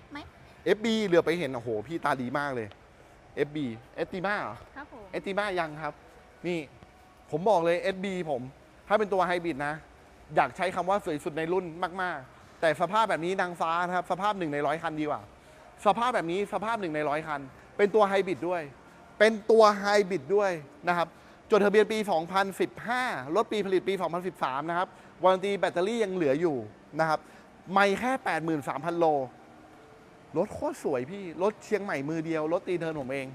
บไหม FB เหลือไปเห็นโอ้โห พี่ตาดีมากเลย FB เอสติมาเหรอครับผมเอสติมายังครับ นี่ผมบอกเลย SB ผม ถ้าเป็นตัวไฮบริดนะ อยากใช้คำว่าสวยสุดในรุ่นมาก ๆ แต่สภาพแบบนี้นางฟ้านะครับ สภาพหนึ่งในร้อยคันดีกว่า สภาพแบบนี้สภาพหนึ่งในร้อยคัน เป็นตัวไฮบริดด้วย เป็นตัวไฮบริดด้วยนะครับจดทะเบียนปี 2015 รถปีผลิตปี 2013 นะครับวารันตีแบตเตอรี่ยังเหลืออยู่นะครับ ไม่แค่ 83,000 โล รถโคตรสวยพี่ รถเชียงใหม่มือเดียว รถตีเทิร์นผมเอง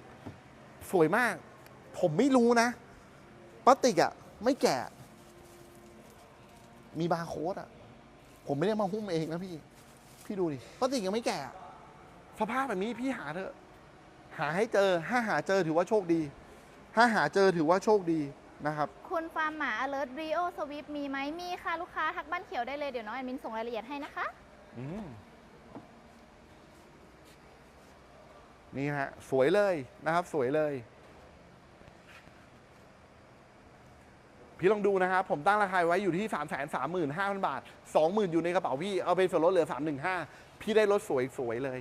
สวยมาก ผมไม่รู้นะพลาสติกอะไม่แก่ มีบาร์โค้ดอะผมไม่ได้มาหุ้มเองนะพี่ พี่ดูดิพลาสติกยังไม่แก่อะสภาพแบบนี้พี่หาเถอะ หาให้เจอ ถ้าหาเจอถือว่าโชคดี ถ้าหาเจอถือว่าโชคดีนะครับ คุณฟาร์มหมา alert rio swift มีไหมมีค่ะ ลูกค้าทักบ้านเขียวได้เลยเดี๋ยวน้องแอดมินส่งรายละเอียดให้นะคะ อืม นี่ฮะสวยเลยนะครับสวยเลย พี่ลองดูนะครับ ผมตั้งราคาไว้อยู่ที่ 3 3 5 0 0 0 บาท 20,000 อยู่ในกระเป๋าพี่ เอาไปส่วนลดเหลือ 315 พี่ได้รถสวยสวยเลย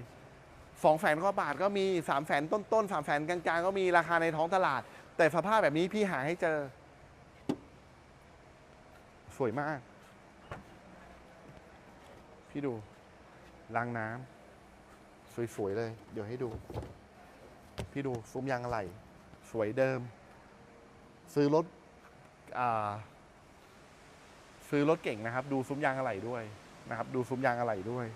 2แสนกว่าบาทก็มี3แสนต้นต้น3แสนกลางๆ ก็มีราคาในท้องตลาด แต่สภาพแบบนี้พี่หาให้เจอ สวยมาก พี่ดูรางน้ำ สวยๆเลย เดี๋ยวให้ดู พี่ดูซุ้มยางอะไหล่สวยเดิม ซื้อรถอ่าซื้อรถเก่งนะครับ ดูซุ้มยางอะไหล่ด้วยนะครับ ดูซุ้มยางอะไหล่ด้วย